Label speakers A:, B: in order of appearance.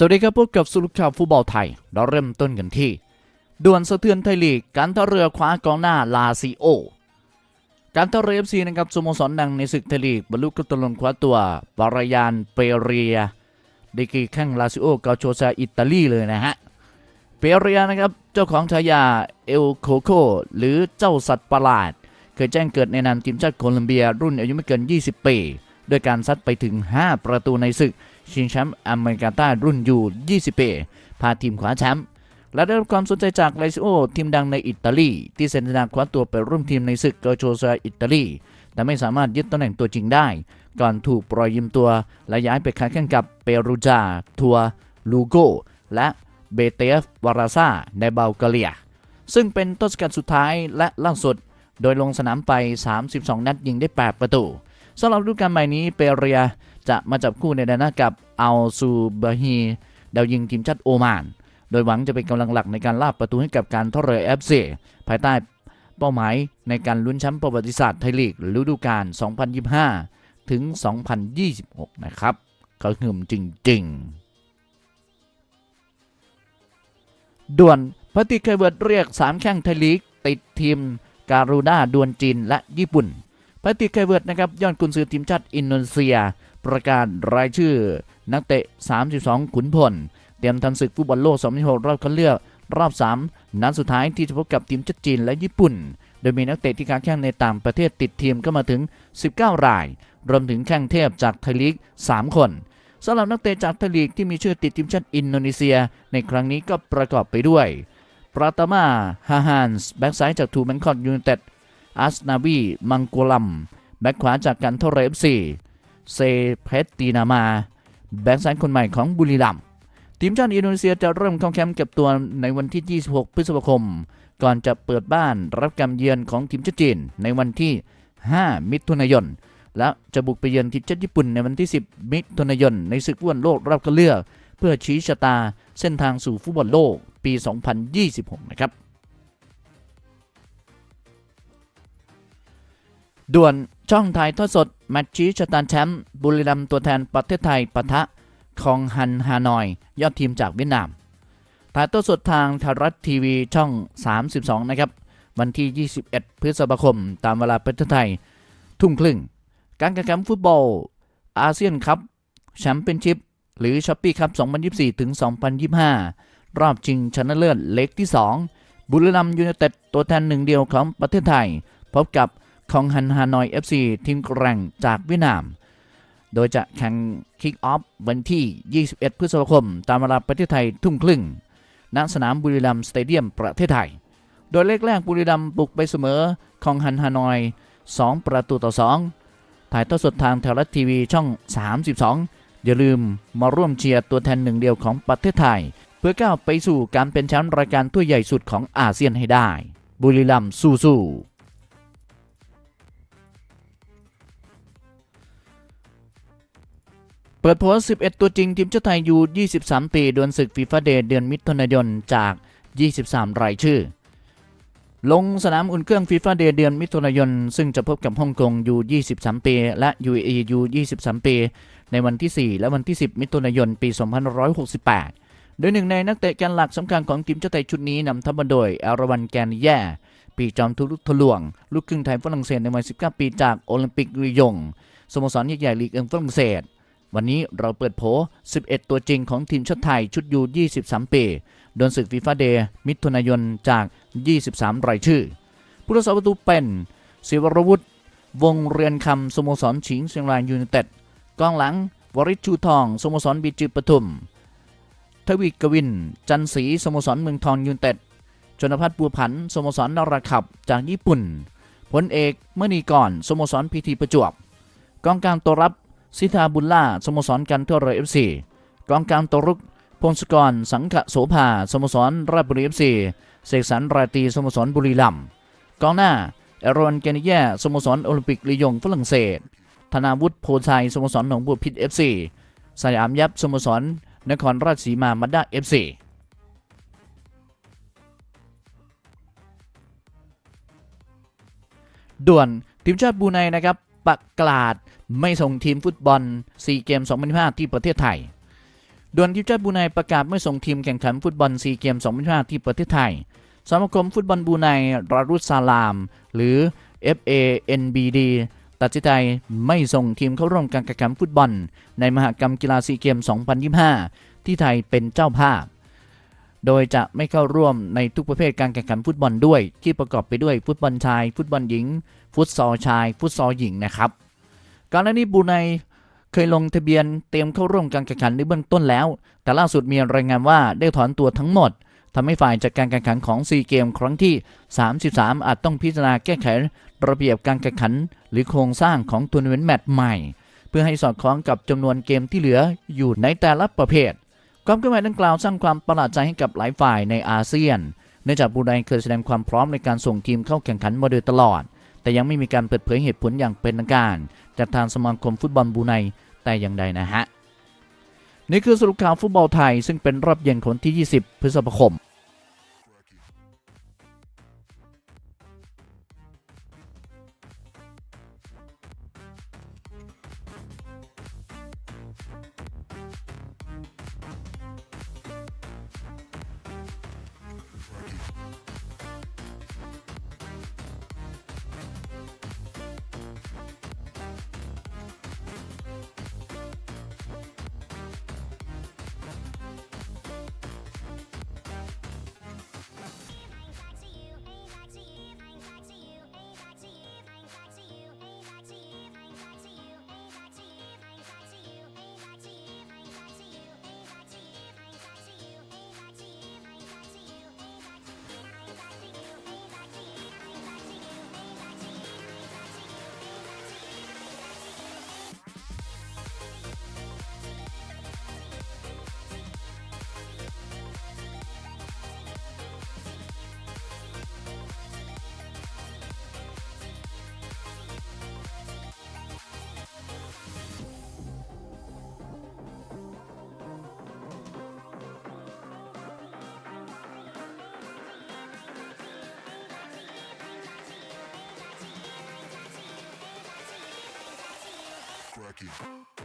A: สวัสดีครับพบกับสรุปข่าวฟุตบอลไทย เราเริ่มต้นกันที่ด่วนสะเทือนไทยลีก การท่าเรือคว้ากองหน้าลาซิโอ การท่าเรือเอฟซีนะครับสโมสรดังในศึกไทยลีกบรรลุกตลนคว้าตัวบารายานเปเรียดีกีแข้งลาซิโอกาโชซาอิตาลีเลยนะฮะ เปเรียนะครับเจ้าของฉายาเอลโคโคหรือเจ้าสัตว์ประหลาด เคยแจ้งเกิดในนามทีมชาติโคลอมเบียรุ่นอายุไม่เกิน 20 ปี ด้วยการซัดไปถึง 5 ประตูในศึก ชิงแชมป์อเมริกาใต้รุ่นยู20ปีพาทีมคว้าแชมป์และได้รับความสนใจจากไลซิโอทีมดังในอิตาลี ที่เซ็นสัญญาคว้าตัวไปร่วมทีมในศึกเกาโชซาอิตาลี แต่ไม่สามารถยึดตำแหน่งตัวจริงได้ ก่อนถูกปล่อยยืมตัว และย้ายไปค้าแข่งกับเปรูจา ทัวลูโก และเบเตฟวาราซาในบัลแกเรีย ซึ่งเป็นต้นสกัดสุดท้ายและล่าสุด โดยลงสนามไป 32 นัดยิงได้ 8 ประตู สำหรับฤดูกาลใหม่นี้เปเรียจะมาจับคู่ในแดนหน้ากับอัลซูบาฮีดาวยิงทีมชาติโอมาน โดยหวังจะเป็นกำลังหลักในการล่าประตูให้กับการท่าเรือเอฟซีภายใต้เป้าหมายในการลุ้นแชมป์ประวัติศาสตร์ไทยลีกฤดูกาล 2025 ถึง 2026 นะครับก็หึมจริง ๆ ด่วนพัติเคเวิร์ดเรียก 3 แข้งไทยลีก ติดทีมการูด้าดวนจีนและญี่ปุ่น พัติเคเวิร์ดนะครับยอดกุนซือทีมชาติอินโดนีเซีย ประกาศรายชื่อ นักเตะ 32 ขุนพล เตรียมทำศึกฟุตบอลโลก 2026รอบคัดเลือก รอบ 3 นัดสุดท้ายที่จะพบกับทีมชาติจีนและญี่ปุ่น โดยมีนักเตะที่ค้าแข่งในต่างประเทศติดทีมก็มาถึง 19 ราย รวมถึงแข้งเทพจากไทยลีก 3 คนสำหรับนักเตะจากไทยลีกที่มีชื่อติดทีมชาติอินโดนีเซีย ในครั้งนี้ก็ประกอบไปด้วยปราตมาฮาฮานส์แบ็กซ้ายจากทูแบงคอกยูไนเต็ด อัสนาวีมังโกลัม แบ็กขวาจากกันเทอเรฟซีเซเพตตีนามา แบ็กซ้ายคนใหม่ของบุรีรัมทีมชาติอินโดนีเซียจะเริ่มเข้าแคมป์เก็บตัวในวันที่ 26 พฤษภาคม ก่อนจะเปิดบ้านรับการเยือนของทีมชาติจีนในวันที่ 5 มิถุนายน และจะบุกไปเยือนทีมชาติญี่ปุ่นในวันที่ 10 มิถุนายน ในศึกฟุตบอลโลกรอบคัดเลือก เพื่อชี้ชะตาเส้นทางสู่ฟุตบอลโลกปี 2026 นะครับ ด่วนช่องถ่ายทอดสดแมตช์ชี้ชะตาแชมป์บุรีรัมย์ตัวแทนประเทศไทยปะทะคองฮันฮานอย ยอดทีมจากเวียดนามถ่ายทอดสดทางไทยรัฐทีวีช่อง 32 นะครับ วันที่ 21 พฤษภาคม ตามเวลาประเทศไทย ทุ่มครึ่ง การแข่งขันฟุตบอล อาเซียนคัพแชมเปี้ยนชิพหรือช้อปปี้คัพ2024 ถึง 2025 รอบชิงชนะเลิศเล็กที่ 2 บุรีรัมย์ยูไนเต็ดตัวแทนหนึ่งเดียวของประเทศไทย พบกับ คองฮันฮานอย FC ทีมแกร่งจากเวียดนาม โดยจะแข่งคิกออฟวันที่ 21 พฤษภาคม ตามเวลาประเทศไทยทุ่มครึ่งณสนามบุรีรัมย์สเตเดียมประเทศไทย โดยเลขแรกบุรีรัมย์บุกไปเสมอคองฮันฮานอย 2 ประตูต่อ 2 ถ่ายทอดสดทางไทยรัฐทีวีช่อง 32 อย่าลืมมาร่วมเชียร์ตัวแทนหนึ่งเดียวของประเทศไทย เพื่อก้าวไปสู่การเป็นแชมป์รายการถ้วยใหญ่สุดของอาเซียนให้ได้ บุรีรัมย์สู้ๆ ปิดโพสต์11 ตัวจริงทีมชาติไทยยู23 ปีดวลศึกฟีฟ่าเดย์เดือนมิถุนายนจาก 23 รายชื่อ ลงสนามอุ่นเครื่องฟีฟ่าเดย์เดือนมิถุนายน ซึ่งจะพบกับฮ่องกงยู23 ปี และ UAE ยู23 ปี ในวันที่ 4 และวันที่ 10 มิถุนายน ปี 2568 โดยหนึ่งในนักเตะแกนหลักสำคัญของทีมชาติไทยชุดนี้นำทัพมาโดยอารวันแกนแย่ ปีจอมทุลุทะลวง ลูกครึ่งไทยฝรั่งเศสในวัย19 ปีจากโอลิมปิกลียงสโมสรใหญ่ๆลีกเอิงฝรั่งเศส วันนี้เราเปิดโผ 11 ตัวจริงของทีมชาติไทยชุดยู23 ปีโดนศึกฟีฟ่าเดย์มิถุนายนจาก 23 รายชื่อ ผู้รักษาประตูเป็นศิวรวุฒิวงเรียนคำสโมสรชิงเชียงรายยูไนเต็ดกองหลัง วริชชูทองสโมสรบีจีปทุม ทวีกวิน จันศรีสโมสรเมืองทองยูไนเต็ดชนพัฒน์บัวผันสโมสรนราขับจากญี่ปุ่นผลเอกเมื่อนีก่อนสโมสรพีทีประจวบกองกลางตัวรับ สิทธาบุญล่าสโมสรกันทั่วรเอฟซีกองกลางตัวรุกพงศกร สังขโสภาสโมสรราชบุรีเอฟซีเสกสรรราตีสโมสรบุรีรัมย์กองหน้าเอรอนแกนิแยสโมสรโอลิมปิกลียงฝรั่งเศส ธนาวุฒิโพชัยสโมสรหนองบัวพิษเอฟซีสยามยับสโมสรนครราชสีมามาด้าเอฟซีด่วนทีมชาติบูไนนะครับประกาศ ไม่ส่งทีมฟุตบอลซีเกม 2025 ที่ประเทศไทยด่วนทีมชาติบูไนประกาศไม่ส่งทีมแข่งขันฟุตบอลซีเกม 2025 ที่ประเทศไทยสมาคมฟุตบอลบูไนรารุสซาลาม หรือ FANBD ตัดสินใจไม่ส่งทีมเข้าร่วมการแข่งขันฟุตบอล ในมหกรรมกีฬาซีเกม 2025 ที่ไทยเป็นเจ้าภาพ โดยจะไม่เข้าร่วมในทุกประเภทการแข่งขันฟุตบอลด้วย ที่ประกอบไปด้วยฟุตบอลชาย ฟุตบอลหญิง ฟุตซอลชาย ฟุตซอลหญิงนะครับ ก่อนหน้านี้บูไนเคยลงทะเบียนเตรียมเข้าร่วมการแข่งขันในเบื้องต้นแล้ว แต่ล่าสุดมีรายงานว่าได้ถอนตัวทั้งหมดทำให้ฝ่ายจัดการแข่งขันของซีเกมครั้งที่ 33 อาจต้องพิจารณาแก้ไขระเบียบการแข่งขัน หรือโครงสร้างของทัวร์นาเมนต์แมตช์ใหม่ เพื่อให้สอดคล้องกับจำนวนเกมที่เหลืออยู่ในแต่ละประเภท ความเคลื่อนไหวดังกล่าวสร้างความประหลาดใจให้กับหลายฝ่ายในอาเซียนเนื่องจากบูไนเคยแสดงความพร้อมในการส่งทีมเข้าแข่งขันมาโดยตลอด แต่ยังไม่มีการเปิดเผยเหตุผลอย่างเป็นทางการ จากทางสมาคมฟุตบอลบูไนแต่อย่างใดนะฮะนี่คือสรุปข่าวฟุตบอลไทยซึ่งเป็นรอบเย็นของที่ 20 พฤษภาคม
B: Aki.